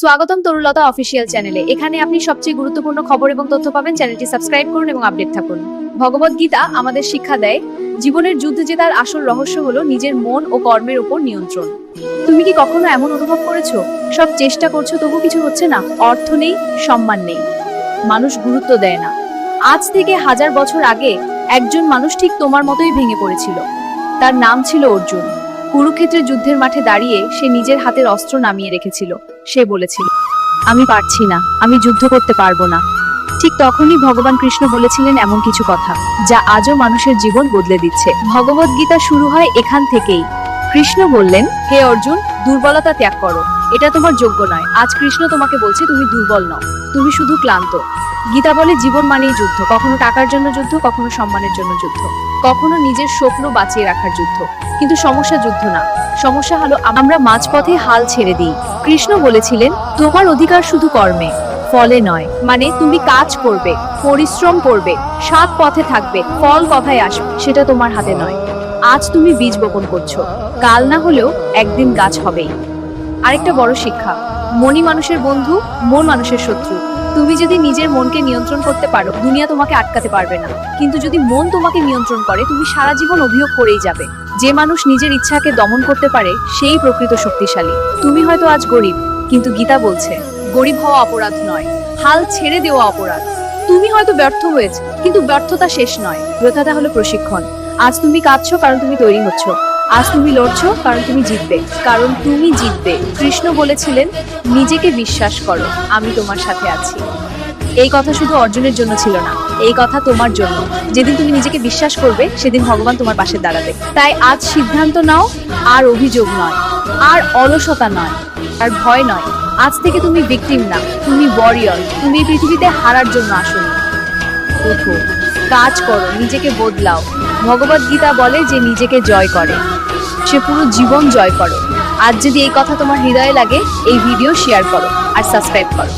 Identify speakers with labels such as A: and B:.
A: স্বাগতম তরুলতা অফিসিয়াল চ্যানেলে। এখানে আপনি সবচেয়ে গুরুত্বপূর্ণ খবর এবং তথ্য পাবেন। চ্যানেলটি সাবস্ক্রাইব করুন এবং আপডেট থাকুন। ভগবত গীতা আমাদের শিক্ষা দেয়, জীবনের যুদ্ধ জেতার আসল রহস্য হলো নিজের মন ও কর্মের উপর নিয়ন্ত্রণ। তুমি কি কখনো এমন অনুভব করেছ? সব চেষ্টা করছ, তবু কিছু হচ্ছে না। অর্থ নেই, সম্মান নেই। মানুষ গুরুত্ব দেয় না। আজ থেকে হাজার বছর আগে একজন মানুষ ঠিক তোমার মতোই ভেঙে পড়েছিল। তার নাম ছিল অর্জুন। কুরুক্ষেত্রের যুদ্ধের মাঠে দাঁড়িয়ে সে নিজের হাতের অস্ত্র নামিয়ে রেখেছিল। সে বলেছিল, আমি পারছি না, আমি যুদ্ধ করতে পারব না। ঠিক তখনই ভগবান কৃষ্ণ বলেছিলেন এমন কিছু কথা, যা আজও মানুষের জীবন বদলে দিচ্ছে। ভগবদ্গীতা গীতা শুরু হয় এখান থেকেই। কৃষ্ণ বললেন, হে অর্জুন দুর্বলতা ত্যাগ করো। এটা তোমার যোগ্য নয়। আজ কৃষ্ণ তোমাকে বলছে, তুমি দুর্বল নও। তুমি শুধু ক্লান্ত। গীতা বলে, জীবন মানেই যুদ্ধ। কখনো টাকার জন্য যুদ্ধ, কখনো সম্মানের জন্য যুদ্ধ। কখনো নিজের স্বপ্ন বাঁচিয়ে রাখার যুদ্ধ। কিন্তু সমস্যা যুদ্ধ না। সমস্যা হলো, আমরা মাঝপথে হাল ছেড়ে দিই। কৃষ্ণ বলেছিলেন, তোমার অধিকার শুধু কর্মে। ফলে নয়। মানে তুমি কাজ করবে, পরিশ্রম করবে, সাত পথে থাকবে, ফল কথায় আসবে। সেটা তোমার হাতে নয়। আজ তুমি বীজ বপন করছ। কাল না হলেও একদিন গাছ হবেই। আরেকটা বড় শিক্ষা, মনি মানুষের বন্ধু, মন মানুষের শত্রু। তুমি যদি নিজের মনকে নিয়ন্ত্রণ করতে পারো, দুনিয়া তোমাকে আটকাতে পারবে না। কিন্তু যদি মন তোমাকে নিয়ন্ত্রণ করে, তুমি সারা জীবন অভিযোগ করেই যাবে। যে মানুষ নিজের ইচ্ছাকে দমন করতে পারে, সেই প্রকৃত শক্তিশালী। তুমি হয়তো আজ গরিব, কিন্তু গীতা বলছে, গরিব হওয়া অপরাধ নয়, হাল ছেড়ে দেওয়া অপরাধ। তুমি হয়তো ব্যর্থ হয়েছে, কিন্তু ব্যর্থতা শেষ নয়। ব্যর্থতা হলো প্রশিক্ষণ। আজ তুমি কাঁদছো কারণ তুমি তৈরি হচ্ছ। আজ তুমি লড়ছো কারণ তুমি জিতবে। কারণ তুমি জিতবে। কৃষ্ণ বলেছিলেন, নিজেকে বিশ্বাস করো, আমি তোমার সাথে আছি। এই কথা শুধু অর্জুনের জন্য ছিল না, এই কথা তোমার জন্য। যেদিন তুমি নিজেকে বিশ্বাস করবে, সেদিন ভগবান তোমার পাশে দাঁড়াবে। তাই আজ সিদ্ধান্ত নাও, আর অভিযোগ নয়, আর অলসতা নয়, আর ভয় নয়। আজ থেকে তুমি ভিকটিম না, তুমি ওয়ারিয়র তুমি পৃথিবীতে হারার জন্য আসো ওঠো। কাজ করো, নিজেকে বদলাও। ভগবত গীতা বলে যে নিজেকে জয় করে, সে পুরো জীবন জয় করো। আর যদি এই কথা তোমার হৃদয়ে লাগে, এই ভিডিও শেয়ার করো আর সাবস্ক্রাইব করো।